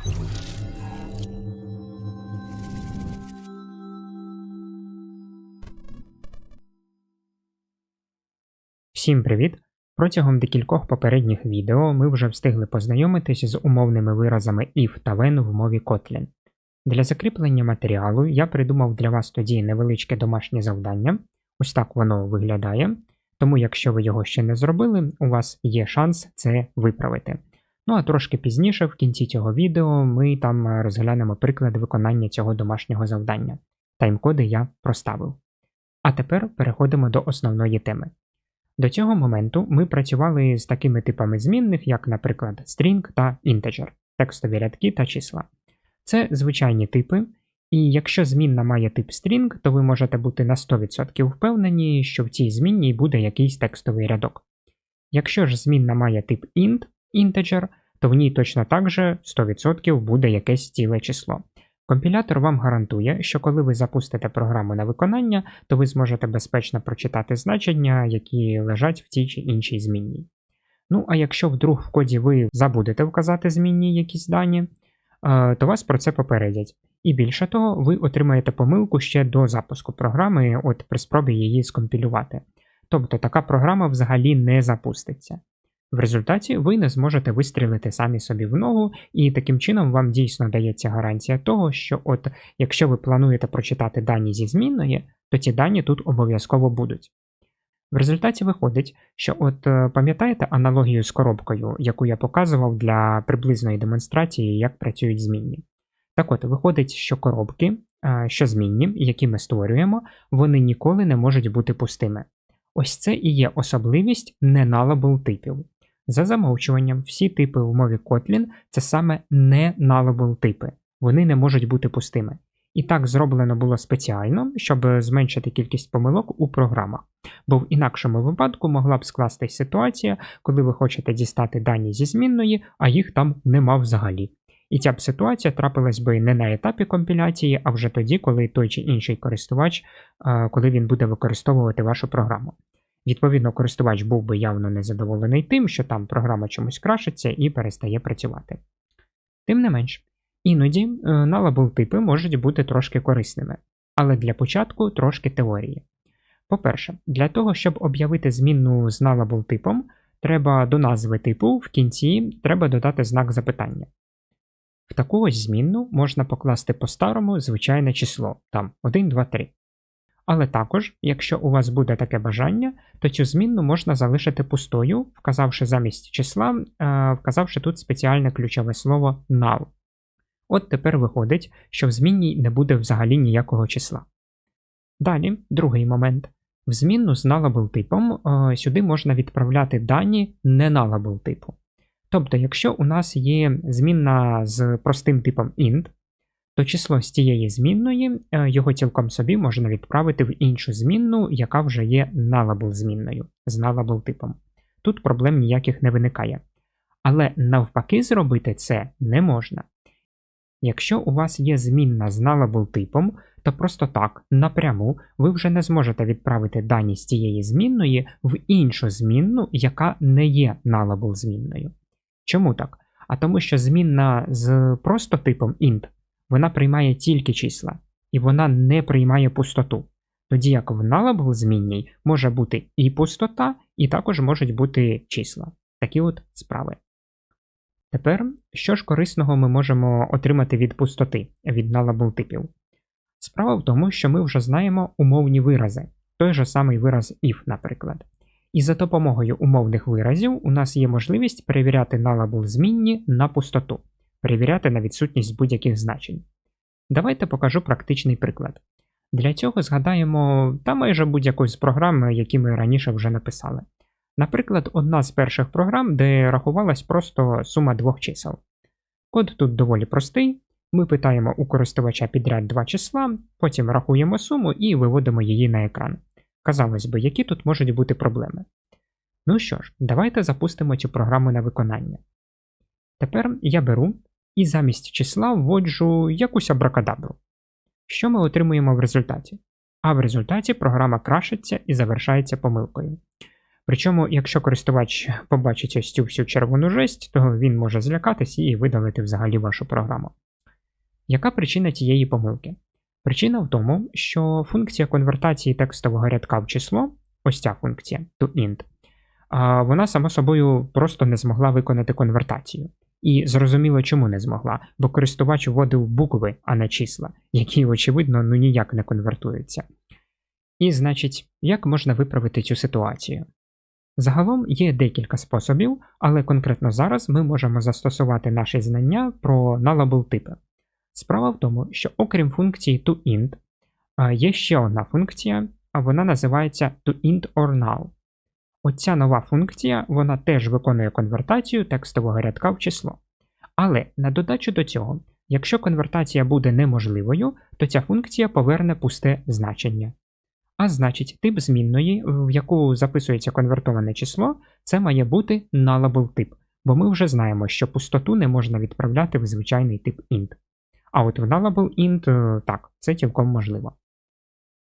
Всім привіт! Протягом декількох попередніх відео ми вже встигли познайомитись з умовними виразами if та when в мові Kotlin. Для закріплення матеріалу я придумав для вас тоді невеличке домашнє завдання. Ось так воно виглядає. Тому, якщо ви його ще не зробили, у вас є шанс це виправити. Ну а трошки пізніше, в кінці цього відео, ми там розглянемо приклад виконання цього домашнього завдання. Таймкоди я проставив. А тепер переходимо до основної теми. До цього моменту ми працювали з такими типами змінних, як, наприклад, string та integer, текстові рядки та числа. Це звичайні типи, і якщо змінна має тип string, то ви можете бути на 100% впевнені, що в цій змінній буде якийсь текстовий рядок. Якщо ж змінна має тип int, integer, то в ній точно так же 100% буде якесь ціле число. Компілятор вам гарантує, що коли ви запустите програму на виконання, то ви зможете безпечно прочитати значення, які лежать в тій чи іншій змінній. Ну, а якщо вдруг в коді ви забудете вказати змінні якісь дані, е, то вас про це попередять. І більше того, ви отримаєте помилку ще до запуску програми, от при спробі її скомпілювати. Тобто така програма взагалі не запуститься. В результаті ви не зможете вистрілити самі собі в ногу, і таким чином вам дійсно дається гарантія того, що от якщо ви плануєте прочитати дані зі змінної, то ці дані тут обов'язково будуть. В результаті виходить, що от е, пам'ятаєте аналогію з коробкою, яку я показував для приблизної демонстрації, як працюють змінні. Так от, виходить, що коробки, е, що змінні, які ми створюємо, вони ніколи не можуть бути пустими. Ось це і є особливість не-nullable типів. За замовчуванням, всі типи в мові Kotlin це саме не nullable типи, вони не можуть бути пустими. І так зроблено було спеціально, щоб зменшити кількість помилок у програмах. Бо в інакшому випадку могла б скластись ситуація, коли ви хочете дістати дані зі змінної, а їх там нема взагалі. І ця б ситуація трапилась би не на етапі компіляції, а вже тоді, коли той чи інший користувач, коли він буде використовувати вашу програму. Відповідно, користувач був би явно незадоволений тим, що там програма чомусь крашиться і перестає працювати. Тим не менш, іноді е, типи можуть бути трошки корисними, але для початку трошки теорії. По-перше, для того, щоб об'явити змінну з nullable типом, треба до назви типу в кінці треба додати знак запитання. В таку ось змінну можна покласти по-старому звичайне число, там 1, 2, 3. Але також, якщо у вас буде таке бажання, то цю змінну можна залишити пустою, вказавши замість числа, е, вказавши тут спеціальне ключове слово null. От тепер виходить, що в змінній не буде взагалі ніякого числа. Далі, другий момент. В змінну з nullable типом е, сюди можна відправляти дані не nullable типу. Тобто, якщо у нас є змінна з простим типом int, то число з тієї змінної е, його цілком собі можна відправити в іншу змінну, яка вже є nullable змінною з nullable типом. Тут проблем ніяких не виникає. Але навпаки, зробити це не можна. Якщо у вас є змінна з nullable типом, то просто так, напряму, ви вже не зможете відправити дані з цієї змінної в іншу змінну, яка не є nullable змінною. Чому так? А тому що змінна з просто типом int вона приймає тільки числа, і вона не приймає пустоту. Тоді як в nullable змінній може бути і пустота, і також можуть бути числа. Такі от справи. Тепер, що ж корисного ми можемо отримати від пустоти, від nullable типів? Справа в тому, що ми вже знаємо умовні вирази, той же самий вираз if, наприклад. І за допомогою умовних виразів у нас є можливість перевіряти nullable змінні на пустоту перевіряти на відсутність будь-яких значень. Давайте покажу практичний приклад. Для цього згадаємо та майже будь-яку з програм, які ми раніше вже написали. Наприклад, одна з перших програм, де рахувалась просто сума двох чисел. Код тут доволі простий. Ми питаємо у користувача підряд два числа, потім рахуємо суму і виводимо її на екран. Казалось би, які тут можуть бути проблеми. Ну що ж, давайте запустимо цю програму на виконання. Тепер я беру і замість числа вводжу якусь абракадабру. Що ми отримуємо в результаті? А в результаті програма крашиться і завершається помилкою. Причому, якщо користувач побачить ось цю всю червону жесть, то він може злякатись і видалити взагалі вашу програму. Яка причина тієї помилки? Причина в тому, що функція конвертації текстового рядка в число, ось ця функція toInt, вона сама собою просто не змогла виконати конвертацію. І зрозуміло, чому не змогла, бо користувач вводив букви, а не числа, які, очевидно, ну ніяк не конвертуються. І, значить, як можна виправити цю ситуацію? Загалом є декілька способів, але конкретно зараз ми можемо застосувати наші знання про nullable типи. Справа в тому, що окрім функції toInt, є ще одна функція, а вона називається toInt or null. Оця нова функція вона теж виконує конвертацію текстового рядка в число. Але на додачу до цього, якщо конвертація буде неможливою, то ця функція поверне пусте значення. А значить, тип змінної, в яку записується конвертоване число, це має бути nullable тип, бо ми вже знаємо, що пустоту не можна відправляти в звичайний тип int. А от в nullable int е, так, це цілком можливо.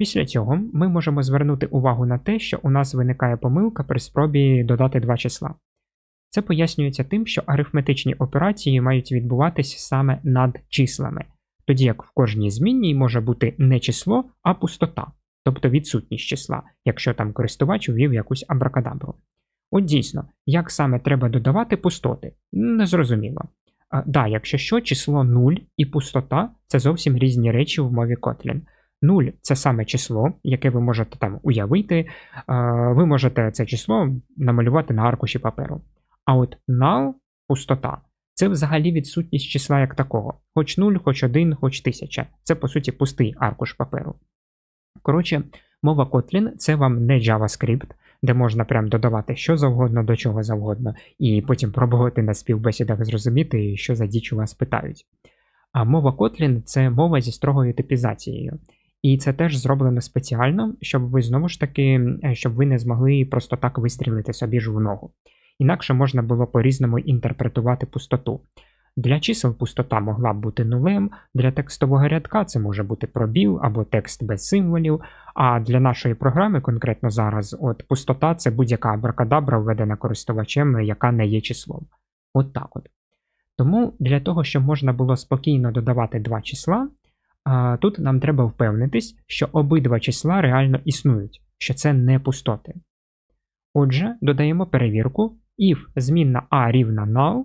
Після цього ми можемо звернути увагу на те, що у нас виникає помилка при спробі додати два числа. Це пояснюється тим, що арифметичні операції мають відбуватись саме над числами, тоді як в кожній змінній може бути не число, а пустота, тобто відсутність числа, якщо там користувач ввів якусь абракадабру. От дійсно, як саме треба додавати пустоти, незрозуміло. А, да, якщо що, число 0 і пустота це зовсім різні речі в мові Kotlin. 0 це саме число, яке ви можете там уявити. Ви можете це число намалювати на аркуші паперу. А от null пустота це взагалі відсутність числа як такого. Хоч 0, хоч 1, хоч 1000. Це, по суті, пустий аркуш паперу. Коротше, мова Kotlin це вам не JavaScript, де можна прям додавати що завгодно до чого завгодно, і потім пробувати на співбесідах зрозуміти, що за діч у вас питають. А мова Kotlin це мова зі строгою типізацією. І це теж зроблено спеціально, щоб ви знову ж таки, е, щоб ви не змогли просто так вистрілити собі ж в ногу. Інакше можна було по-різному інтерпретувати пустоту. Для чисел пустота могла б бути нулем, для текстового рядка це може бути пробіл або текст без символів. А для нашої програми, конкретно зараз, от пустота це будь-яка абракадабра, введена користувачем, яка не є числом. От так от. Тому для того, щоб можна було спокійно додавати два числа, Тут нам треба впевнитись, що обидва числа реально існують, що це не пустоти. Отже, додаємо перевірку, if змінна a рівна null,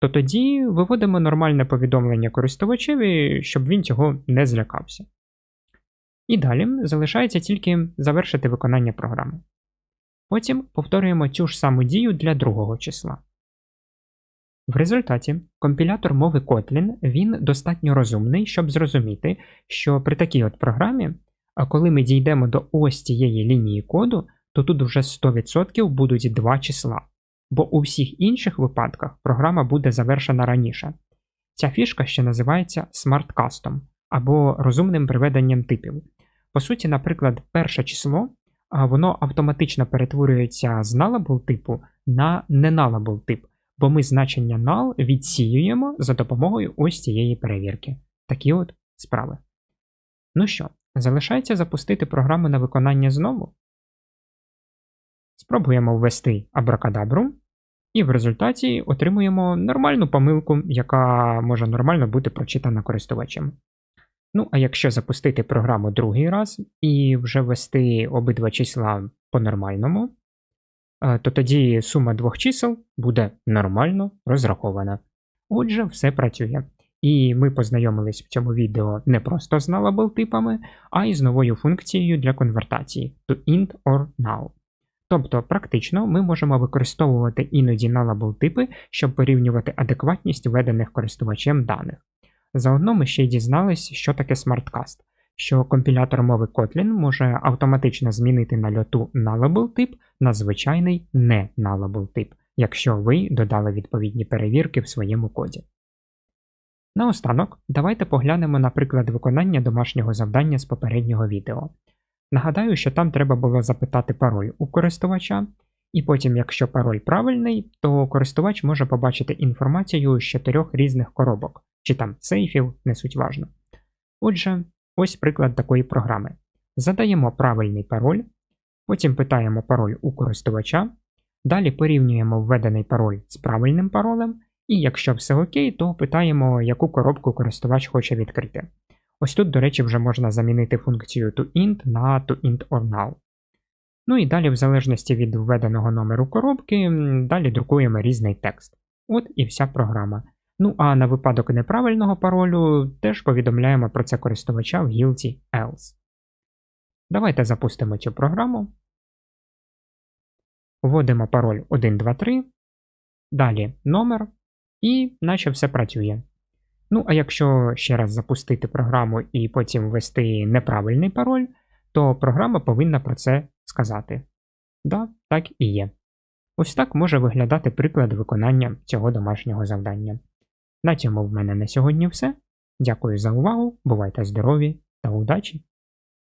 то тоді виводимо нормальне повідомлення користувачеві, щоб він цього не злякався. І далі залишається тільки завершити виконання програми. Потім повторюємо цю ж саму дію для другого числа. В результаті компілятор мови Kotlin він достатньо розумний, щоб зрозуміти, що при такій от програмі, а коли ми дійдемо до ось цієї лінії коду, то тут вже 100% будуть два числа, бо у всіх інших випадках програма буде завершена раніше. Ця фішка ще називається Custom або розумним приведенням типів. По суті, наприклад, перше число воно автоматично перетворюється з nullable типу на не-nullable тип бо ми значення null відсіюємо за допомогою ось цієї перевірки. Такі от справи. Ну що, залишається запустити програму на виконання знову. Спробуємо ввести абракадабру, і в результаті отримуємо нормальну помилку, яка може нормально бути прочитана користувачем. Ну, а якщо запустити програму другий раз і вже ввести обидва числа по-нормальному, то тоді сума двох чисел буде нормально розрахована. Отже, все працює. І ми познайомились в цьому відео не просто з nullable типами, а й з новою функцією для конвертації to int or null. Тобто, практично ми можемо використовувати іноді nullable типи, щоб порівнювати адекватність введених користувачем даних. Заодно ми ще й дізнались, що таке SmartCast що компілятор мови Kotlin може автоматично змінити на льоту nullable тип на звичайний не nullable тип, якщо ви додали відповідні перевірки в своєму коді. Наостанок, давайте поглянемо на приклад виконання домашнього завдання з попереднього відео. Нагадаю, що там треба було запитати пароль у користувача, і потім, якщо пароль правильний, то користувач може побачити інформацію з чотирьох різних коробок, чи там сейфів, не суть важно. Отже, Ось приклад такої програми. Задаємо правильний пароль, Потім питаємо пароль у користувача. Далі порівнюємо введений пароль з правильним паролем, і якщо все окей, то питаємо, яку коробку користувач хоче відкрити. Ось тут, до речі, вже можна замінити функцію toInt на toInt or null. Ну і далі, в залежності від введеного номеру коробки, далі друкуємо різний текст. От і вся програма. Ну а на випадок неправильного паролю теж повідомляємо про це користувача в гілці else. Давайте запустимо цю програму. Вводимо пароль 123, далі номер, і наче все працює. Ну, а якщо ще раз запустити програму і потім ввести неправильний пароль, то програма повинна про це сказати. Да, так і є. Ось так може виглядати приклад виконання цього домашнього завдання. На цьому в мене на сьогодні все. Дякую за увагу, бувайте здорові та удачі!